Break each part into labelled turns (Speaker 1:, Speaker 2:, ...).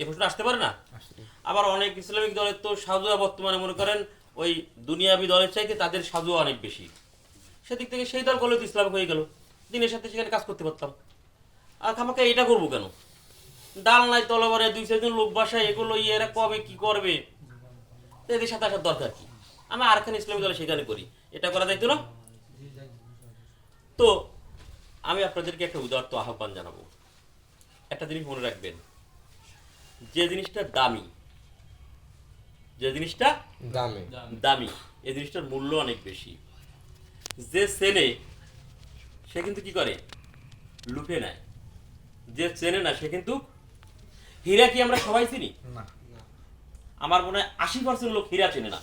Speaker 1: এ প্রশ্ন আসতে পারে না? আবার অনেক ইসলামিক দলের তো সাজুয়া বর্তমানে মনে করেন ওই দুনিয়াবি দলের চাইতে তাদের সাজুয়া অনেক বেশি। সেদিক থেকে সেই দল করলে তো ইসলাম হয়ে গেল। দিনের সাথে সেখানে কাজ করতে পারতাম। আর আমাকে এটা করব কেন? ডাল নাই তলবারে দুই চারজন লোক বাসায় এগুলো ইয়ে এরা কবে কি করবে? এদের সাথে আসার দরকার কি? আমি আরেকখানে ইসলামিক দলে সেখানে করি। এটা করা যাইতো না? তো আমি আপনাদেরকে একটা উদার্ত আহ্বান জানাব। একটা জিনিস মনে রাখবেন। যে জিনিসটা দামি যে জিনিসটা
Speaker 2: দামে।
Speaker 1: দামি। এই জিনিসটার মূল্য অনেক বেশি। যে চেনে সে কিন্তু কি করে? লুটে নেয়। যে চেনে না সে কিন্তু হীরা কি আমরা সবাই চিনি? আমার মনে হয় আশি পার্সেন্ট লোক হীরা চেনে না।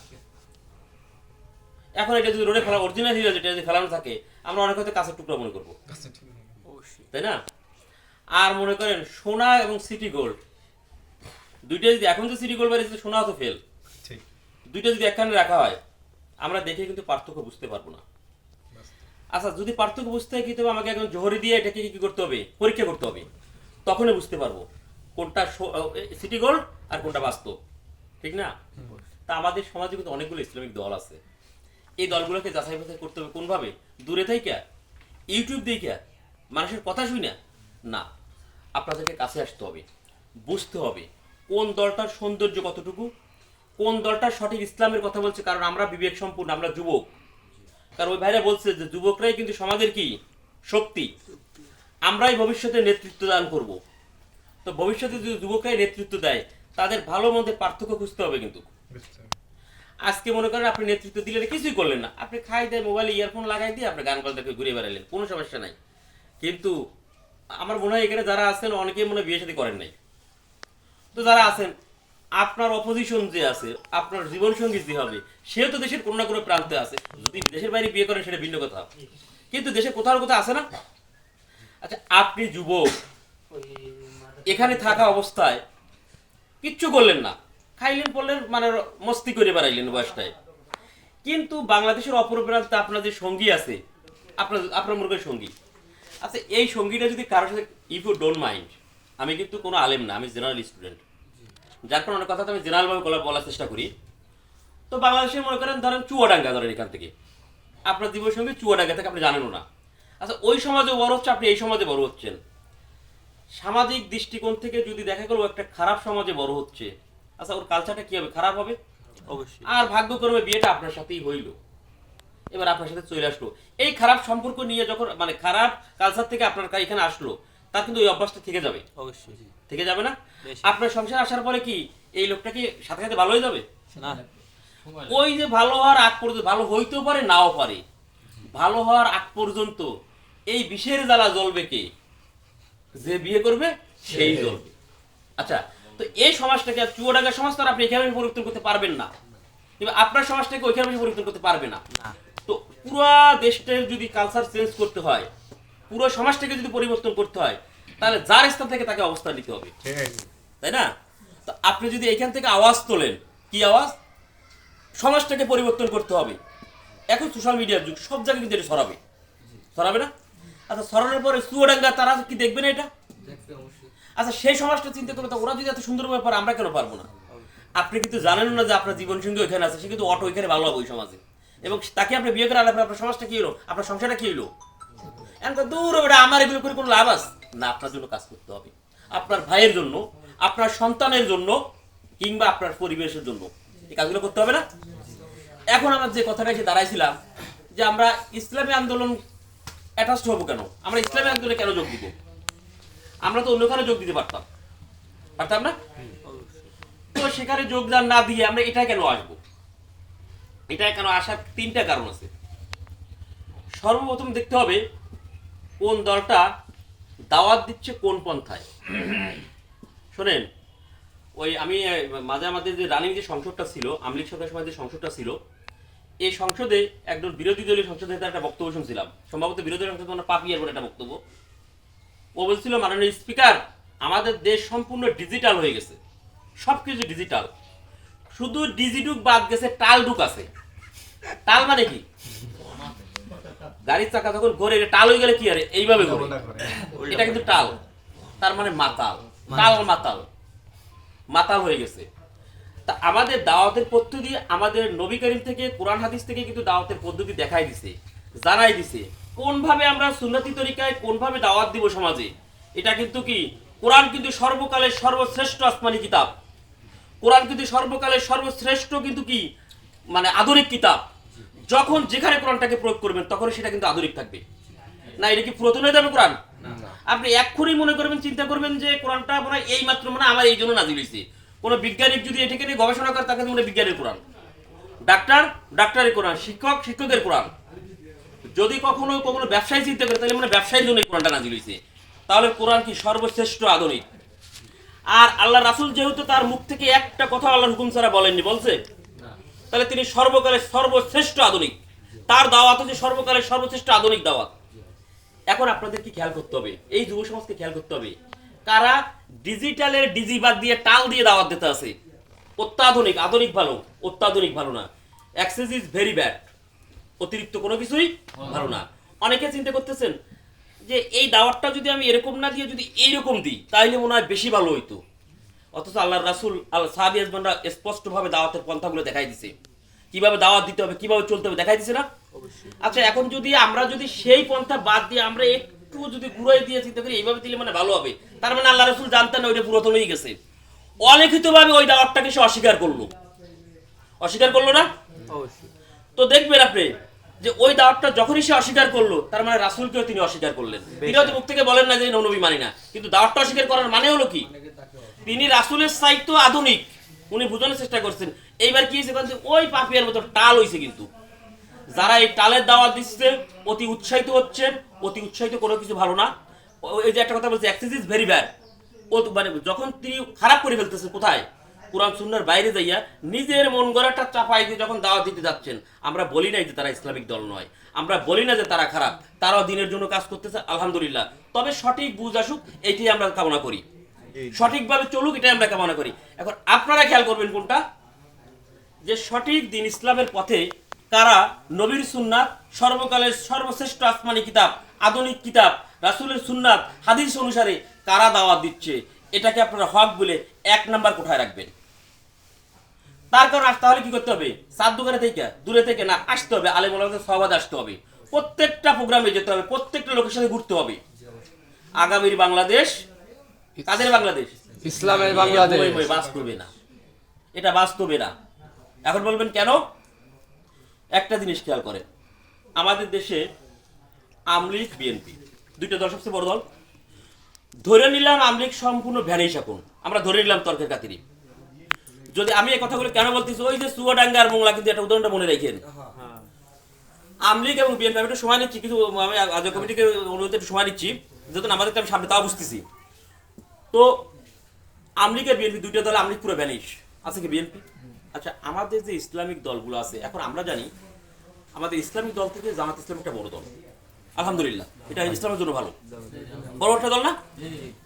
Speaker 1: এখন এটা যদি রোডে ফেলা অরিজিনাল হীরা যেটা যদি ফেলানো থাকে আমরা অনেক হয়তো কাছের টুকরা মনে করব। তাই না? আর মনে করেন সোনা এবং সিটি গোল্ড দুইটা যদি এখন যে সিটি গোল্ড বাড়িতে সোনা তো ফেল
Speaker 2: ঠিক।
Speaker 1: দুইটা যদি একখানে রাখা হয় আমরা দেখে কিন্তু পার্থক্য বুঝতে পারব না। আচ্ছা যদি পার্থক্য বুঝতে হয় কি তবে আমাকে এখন জোহরি দিয়ে এটাকে কি করতে হবে? পরীক্ষা করতে হবে। তখনই বুঝতে পারব কোনটা সিটি গোল্ড আর কোনটা বাস্তব। ঠিক না? তা আমাদের সমাজে কিন্তু অনেকগুলো ইসলামিক দল আছে। এই দলগুলোকে যাচাই বাছাই করতে হবে কোনভাবে? দূরে থেকে ইউটিউব দেখে মানুষের কথা শুই না না। আপনাদেরকে কাছে আসতে হবে। বুঝতে হবে। কোন দলটার সৌন্দর্য কতটুকু? কোন দলটা সঠিক ইসলামের কথা বলছে? কারণ আমরা বিবেক সম্পূর্ণ, আমরা যুবক। কারণ ওই ভাইরা বলছে যে যুবকরাই কিন্তু সমাজের কি? শক্তি। আমরাই ভবিষ্যতে নেতৃত্ব দান করব। তো ভবিষ্যতে যদি যুবকরাই নেতৃত্ব দেয়, তাদের ভালো মন্দের পার্থক্য খুঁজতে হবে কিন্তু। আজকে মনে করেন আপনি নেতৃত্ব দিলেন কিছুই করলেন না। আপনি খাই দেয় মোবাইলে ইয়ারফোন লাগাই দিয়ে আপনি গান বাজনাকে ঘুরে বেড়ালেন। কোনো সমস্যা নাই। কিন্তু আমার মনে হয় এখানে যারা আছেন, অনেকেই মনে হয় বিয়ে শাদী করেন নাই। তো যারা আছেন, আপনার অপোজিশন যে আছে, আপনার জীবন সঙ্গী যে হবে, সেও তো দেশের কোনো না কোনো প্রান্তে আছে। যদি দেশের বাইরে বিয়ে করেন, সেটা ভিন্ন কথা। কিন্তু দেশে কোথাও কোথাও আছে না? আচ্ছা আপনি যুবক, এখানে থাকা অবস্থায় কিচ্ছু করলেন না। খাইলেন, পড়লেন মানে মস্তি করে বেড়াইলেন বয়সটায়। কিন্তু বাংলাদেশের অপর প্রান্তে আপনার যে সঙ্গী আছে, আপনার আপনার করেন সঙ্গী। আচ্ছা এই সঙ্গীটা যদি কারোর সাথে ইফ ইউ ডোন্ট মাইন্ড আমি কিন্তু কোনো আলেম না আমি জেনারেল স্টুডেন্ট যার কারণে অনেক কথা আমি জেনারেলভাবে বলা- বলার চেষ্টা করি। তো বাংলাদেশে মনে করেন ধরেন চুয়াডাঙ্গা ধরেন এখান থেকে। আপনার জীবনের সঙ্গে চুয়াডাঙ্গা থেকে আপনি জানেনও না। আচ্ছা ওই সমাজে বড় হচ্ছে আপনি এই সমাজে বড় হচ্ছেন। সামাজিক দৃষ্টিকোণ থেকে যদি দেখা গেল একটা খারাপ সমাজে বড় হচ্ছে আচ্ছা ওর কালচারটা কি হবে? খারাপ হবে?
Speaker 3: অবশ্যই।
Speaker 1: আর ভাগ্যক্রমে বিয়েটা আপনার সাথেই হইল। এবার আপনার সাথে চলে আসলো। এই খারাপ সম্পর্ক নিয়ে যখন মানে খারাপ কালচার থেকে আপনার এখানে আসলো তার কিন্তু ওই অভ্যাসটা থেকে যাবে।
Speaker 3: অবশ্যই।
Speaker 1: থেকে যাবে না? আপনার সংসার আসার পরে কি এই লোকটা কি সাথে সাথে ভালো হয়ে যাবে?
Speaker 3: না।
Speaker 1: ওই যে ভালো হওয়ার আগ পর্যন্ত ভালো হইতেও পারে নাও পারে। ভালো হওয়ার আগ পর্যন্ত এই বিষের জ্বালা জ্বলবে কে? যে বিয়ে করবে সেই জ্বলবে। আচ্ছা তো এই সমাজটাকে আর চুয়াডাঙ্গা সমাজ তো আপনি এখানে পরিবর্তন করতে পারবেন না। কিন্তু আপনার সমাজটাকে ওইখানে পরিবর্তন করতে পারবে না।
Speaker 3: না।
Speaker 1: তো পুরা দেশটার যদি কালচার চেঞ্জ করতে হয় পুরো সমাজটাকে যদি পরিবর্তন করতে হয় তাহলে যার স্থান থেকে তাকে অবস্থান নিতে হবে। তাই না? তো আপনি যদি এখান থেকে আওয়াজ তোলেন কি আওয়াজ? সমাজটাকে পরিবর্তন করতে হবে। এখন সোশ্যাল মিডিয়ার যুগ সব জায়গায় কিন্তু এটা ছড়াবে। ছড়াবে না? আচ্ছা ছড়ানোর পরে চুয়াডাঙ্গা তারা কি দেখবে না এটা? আচ্ছা সেই সমাজটা চিন্তা করবে তো ওরা যদি এত সুন্দর ব্যাপার আমরা কেন পারব না? আপনি কিন্তু জানেন না যে আপনার জীবন সঙ্গী ওইখানে আছে সে কিন্তু অটো ওইখানে ভালো হবে ওই সমাজে। এবং তাকে আপনি বিয়ে করে আপনার সমাজটা কি হলো? আপনার সংসারটা কি হলো? এখন দূর ওটা আমার এগুলো করে কোনো লাভ আছে? না, আপনার জন্য কাজ করতে হবে। আপনার ভাইয়ের জন্য, আপনার সন্তানের জন্য, কিংবা আপনার পরিবেশের জন্য। এই কাজগুলো করতে হবে না? এখন আমার যে কথাটা এসে দাঁড়াইছিলাম, যে আমরা ইসলামী আন্দোলন অ্যাটাচড হব কেন? আমরা ইসলামী আন্দোলনে কেন যোগ দিব? আমরা তো অন্যখানে যোগ দিতে পারতাম। পারতাম না? তো সেখানে যোগদান না দিয়ে আমরা এটা কেন আসব? এটা কেন আসার তিনটা কারণ আছে। সর্বপ্রথম দেখতে হবে কোন দলটা দাওয়াত দিচ্ছে কোন পন্থায়? শোনেন, ওই আমি মাঝে আমাদের যে রানিং যে সংসদটা ছিল আমলিক সরকার সময় যে সংসদটা ছিল, এই সংসদে একজন বিরোধী দলীয় সংসদ নেতার একটা বক্তব্য শুনছিলাম। সম্ভবত বিরোধী সংসদ মানে পাপিয়ার বলে একটা বক্তব্য। ও বলছিল, মাননীয় স্পিকার, আমাদের দেশ সম্পূর্ণ ডিজিটাল হয়ে গেছে। সব কিছু ডিজিটাল শুধু ডিজিটুক বাদ গেছে, টালডুক আছে। টাল মানে কি? গাড়ির চাকা যখন ঘোরে টাল হয়ে গেলে কি আরে? এইভাবে ঘোরে এটা কিন্তু টাল। তার মানে মাতাল। টাল মাতাল। মাতাল হয়ে গেছে। তা আমাদের দাওয়াতের পদ্ধতি আমাদের নবী করিম থেকে কোরআন হাদিস থেকে কিন্তু দাওয়াতের পদ্ধতি দেখাই দিছে জানাই দিছে। কোনভাবে আমরা সুন্নতি তরিকায় কোনভাবে দাওয়াত দিব সমাজে? এটা কিন্তু কি? কোরআন কিন্তু সর্বকালের সর্বশ্রেষ্ঠ আসমানি কিতাব। কোরআন কিন্তু সর্বকালের সর্বশ্রেষ্ঠ কিন্তু কি? মানে আধুনিক কিতাব। যখন যেখানে কোরআনটাকে প্রয়োগ করবেন তখন সেটা কিন্তু আধুনিক থাকবে। না এটা কি পুরাতন হয়ে যাবে কোরআন? আপনি এক্ষুনি মনে করবেন চিন্তা করবেন যে কোরআনটা মনে হয় এই মাত্র মানে আমার এই জন্য নাজিল হয়েছে। কোনো বিজ্ঞানিক যদি এটাকে নিয়ে গবেষণা করে তাকে মনে বিজ্ঞানের কোরআন। ডাক্তার ডাক্তারের কোরআন শিক্ষক শিক্ষকের কোরআন। যদি কখনো কখনো ব্যবসায়ী চিন্তা করে তাহলে মানে ব্যবসায়ীর জন্য কোরআনটা নাজিল হয়েছে। তাহলে কোরআন কি সর্বশ্রেষ্ঠ আধুনিক? আর আল্লাহ রাসুল যেহেতু তার মুখ থেকে একটা কথা আল্লাহর হুকুম ছাড়া বলেননি বলছে? তাহলে তিনি সর্বকালের সর্বশ্রেষ্ঠ আধুনিক। তার দাওয়াত হচ্ছে সর্বকালের সর্বশ্রেষ্ঠ আধুনিক দাওয়াত। এখন আপনাদের কি খেয়াল করতে হবে, এই যুব সমাজকে খেয়াল করতে হবে। কারা ডিজিটালের ডিজি বাদ দিয়ে টাল দিয়ে দাওয়াত দিতে আছে? অত্যাধুনিক, আধুনিক ভালো, অত্যাধুনিক ভালো না। অ্যাক্সেস ইজ ভেরি ব্যাড অতিরিক্ত কোনো কিছুই ভালো না। অনেকে চিন্তা করতেছেন যে, এই দাওয়াতটা যদি আমি এরকম না দিয়ে যদি এইরকম দিই, তাহলে মনে হয় বেশি ভালো হইতো। অথচ আল্লাহ রাসুল আল সাহাবি আজমানরা স্পষ্টভাবে দাওয়াতের পন্থাগুলো দেখাই দিছে। কীভাবে দাওয়াত দিতে হবে কীভাবে চলতে হবে দেখাই দিছে না? আচ্ছা এখন যদি আমরা যদি সেই পন্থা বাদ দিয়ে আমরা একটু যদি ঘুরাই দিয়ে চিন্তা করি এইভাবে দিলে মানে ভালো হবে। তার মানে আল্লাহ রসুল জানতেন না ওইটা পুরাতন হয়ে গেছে। অলিখিতভাবে ওই দাওয়াতটাকে সে অস্বীকার করল। অস্বীকার করল না? তো দেখবেন আপনি যে ওই দাওয়াতটা যখনই সে অস্বীকার করল তার মানে রাসুলকেও তিনি অস্বীকার করলেন। তিনি হয়তো মুখ থেকে বলেন না যে নবী মানি না কিন্তু দাওয়াতটা অস্বীকার করার মানে হলো কি? তিনি রাসুলের সাহিত্য আধুনিক উনি বোঝানোর চেষ্টা করছেন। এইবার কি হয়েছে ওই পাপিয়ার মতো টাল হয়েছে কিন্তু। যারা এই টালের দাওয়াত দিচ্ছে অতি উৎসাহিত হচ্ছে অতি উৎসাহিত কোনো কিছু ভালো না। ও- এই যে একটা কথা বলছে অ্যাক্সেস ইজ ভেরি ব্যাড ও মানে যখন তিনি খারাপ করে ফেলতেছে কোথায়? কোরআন সুন্নার বাইরে যাইয়া নিজের মন গড়াটা চাপাই দিয়ে যখন দাওয়াত দিতে যাচ্ছেন আমরা বলি নাই যে তারা ইসলামিক দল নয়। আমরা বলি না যে তারা খারাপ। তারাও দিনের জন্য কাজ করতেছে আলহামদুলিল্লাহ। তবে সঠিক বুঝ আসুক এইটাই আমরা কামনা করি। সঠিকভাবে চলুক এটাই আমরা কামনা করি। এখন আপনারা খেয়াল করবেন কোনটা? যে সঠিক দিন ইসলামের পথে কারা নবীর সুন্নাত সর্বকালের সর্বশ্রেষ্ঠ আসমানি কিতাব আধুনিক কিতাব রাসুলের সুন্নাত হাদিস অনুসারে কারা দাওয়াত দিচ্ছে এটাকে আপনারা হক বলে এক নাম্বার কোঠায় রাখবেন। তার কারণ আসতে হলে কি করতে হবে? সাত দোকানে থেকে দূরে থেকে না আসতে হবে। আলেম সহবাদ আসতে হবে। প্রত্যেকটা প্রোগ্রামে যেতে হবে প্রত্যেকটা লোকের সাথে ঘুরতে হবে। আগামীর বাংলাদেশ কাদের বাংলাদেশ?
Speaker 2: ইসলামের বাংলাদেশ।
Speaker 1: বাস্তবে না। এটা বাস্তবে না। এখন বলবেন কেন? একটা জিনিস খেয়াল করেন। আমাদের দেশে আমলিগ বিএনপি দুইটা দল সবচেয়ে বড় দল। ধরে নিলাম আমলিগ সম্পূর্ণ ভ্যানিশ এখন। আমরা ধরে নিলাম তর্কের খাতিরে। যদি আমি এই কথাগুলো কেন বলতেছি? ওই যে চুয়াডাঙ্গা আর মোংলা কিন্তু একটা উদাহরণটা মনে রাখেন। আমলিগ এবং বিএনপি আমি একটু সময় নিচ্ছি কিছু আমি আজ কমিটিকে অনুরোধে একটু সময় নিচ্ছি যেহেতু আমাদের আমি সামনে তাও বুঝতেছি। তো আমলিগ আর বিএনপি দুইটা দল আমলিগ পুরো ব্যানিশ আছে কি বিএনপি? আচ্ছা আমাদের যে ইসলামিক দলগুলো আছে এখন আমরা জানি আমাদের ইসলামিক দল থেকে জামাত ইসলাম একটা বড় দল। আলহামদুলিল্লাহ এটা ইসলামের জন্য ভালো। বড় একটা দল না?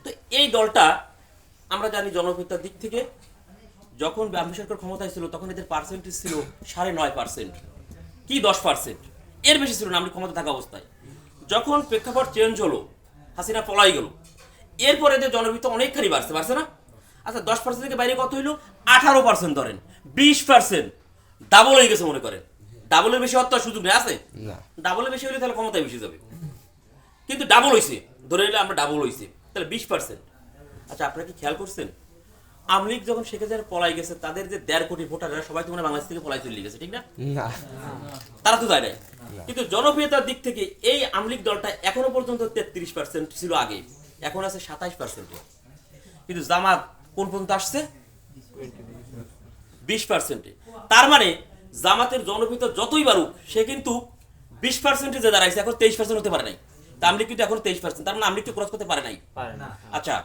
Speaker 1: তো এই দলটা আমরা জানি জনপ্রিয়তার দিক থেকে যখন বাম সরকার ক্ষমতায় ছিল তখন এদের পার্সেন্টেজ ছিল সাড়ে নয় পার্সেন্ট কি দশ পার্সেন্ট এর বেশি ছিল না আমি ক্ষমতা থাকা অবস্থায়। যখন প্রেক্ষাপট চেঞ্জ হলো হাসিনা পলাই গেল। এরপরে এদের জনপ্রিয়তা অনেকখানি বাড়ছে বাড়ছে না? আচ্ছা দশ পার্সেন্ট থেকে বাইরে কত হইল? আঠারো পার্সেন্ট ধরেন বিশ পার্সেন্ট ডাবল হয়ে গেছে মনে করেন। ডাবলের বেশি আর সুযোগ নেই আছে? ডাবলের বেশি হলে তাহলে ক্ষমতায় বেশি যাবে। কিন্তু ডাবল হয়েছে ধরে নিলে আমরা ডাবল হয়েছে তাহলে বিশ পার্সেন্ট আচ্ছা আপনারা কি খেয়াল করছেন? আমলিগ যখন শেখে যারা পলাই গেছে তাদের যে দেড় কোটি ভোটাররা সবাই তো মানে বাংলাদেশ থেকে পলাই চলে গেছে ঠিক না?
Speaker 2: না।
Speaker 1: তারা তো যায় নাই। কিন্তু জনপ্রিয়তার দিক থেকে এই আমলিগ দলটা এখনও পর্যন্ত তেত্রিশ পার্সেন্ট ছিল আগে। এখন আছে সাতাইশ পার্সেন্টে কিন্তু জামাত কোন পর্যন্ত আসছে? বিশ পার্সেন্টে তার মানে জামাতের জনপ্রিয়তা যতই বাড়ুক সে কিন্তু বিশ পার্সেন্টে যে দাঁড়াইছে এখন তেইশ পার্সেন্ট হতে পারে নাই। তা আমলিগ কিন্তু এখন তেইশ পার্সেন্ট তার মানে আমলিগকে ক্রস করতে পারে নাই। আচ্ছা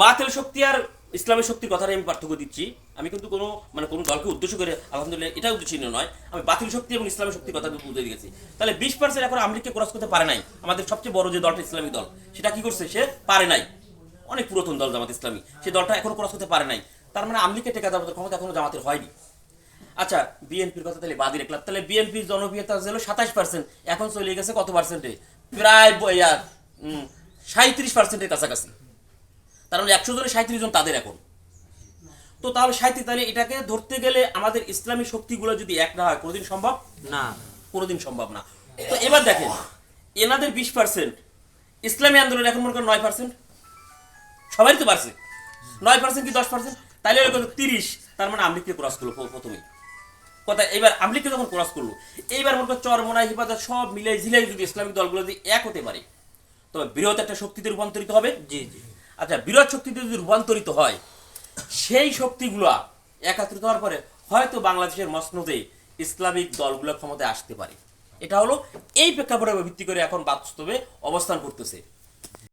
Speaker 1: বাতিল শক্তি আর ইসলামের শক্তির কথাই আমি পার্থক্য দিচ্ছি। আমি কিন্তু কোনো মানে কোনো দলকে উদ্দেশ্য করে, আলহামদুলিল্লাহ এটা উদ্দেশ্য নয়, আমি বাতিল শক্তি এবং ইসলামের শক্তির কথা বুঝে দিয়েছি। তাহলে বিশ পার্সেন্ট এখন আমলিগকে ক্রস করতে পারে নাই। আমাদের সবচেয়ে বড় যে দলটা ইসলামিক দল, সেটা কি করছে? সে পারে নাই। অনেক পুরাতন দল জামাত ইসলামী, সে দলটা এখনও ক্রস করতে পারে নাই। তার মানে আমলিগকে টেকা দেওয়ার ক্ষমতা এখনও জামাতের হয়নি। আচ্ছা বিএনপির কথা তাহলে বাদই রাখলাম। তাহলে বিএনপির জনপ্রিয়তা ছিল সাতাশ পার্সেন্ট এখন চলে গেছে কত পার্সেন্টে প্রায় সাঁত্রিশ পার্সেন্টের কাছাকাছি। তার মানে একশো জনে সাঁত্রিশ জন তাদের এখন। তো তাহলে সাহিত্যিক তাহলে এটাকে ধরতে গেলে আমাদের ইসলামী শক্তিগুলো যদি এক না হয়, কোনোদিন সম্ভব?
Speaker 2: না,
Speaker 1: কোনোদিন সম্ভব না। তো এবার দেখেন, এনাদের বিশ পার্সেন্ট ইসলামী আন্দোলন এখন মনে করেন নয় পার্সেন্ট সবাই তো পারছে নয় পার্সেন্ট কি দশ পার্সেন্ট তাহলে কত তিরিশ, তার মানে আমলিককে ক্রস করল প্র- প্রথমেই। কথা, এবার আমলিককে যখন ক্রস করল, এইবার মনে করেন চরমোনা, হিফাজত সব মিলে ঝিলাই যদি ইসলামিক দলগুলো যদি এক হতে পারে, তবে বৃহৎ একটা শক্তিতে রূপান্তরিত হবে।
Speaker 2: জি জি।
Speaker 1: আচ্ছা বিরাট শক্তিতে যদি রূপান্তরিত হয়, সেই শক্তিগুলা একাত্রিত হওয়ার পরে হয়তো বাংলাদেশের মসনদে ইসলামিক দলগুলো ক্ষমতায় আসতে পারে। এটা হলো এই প্রেক্ষাপটের ভিত্তি করে এখন বাস্তবে অবস্থান করতেছে।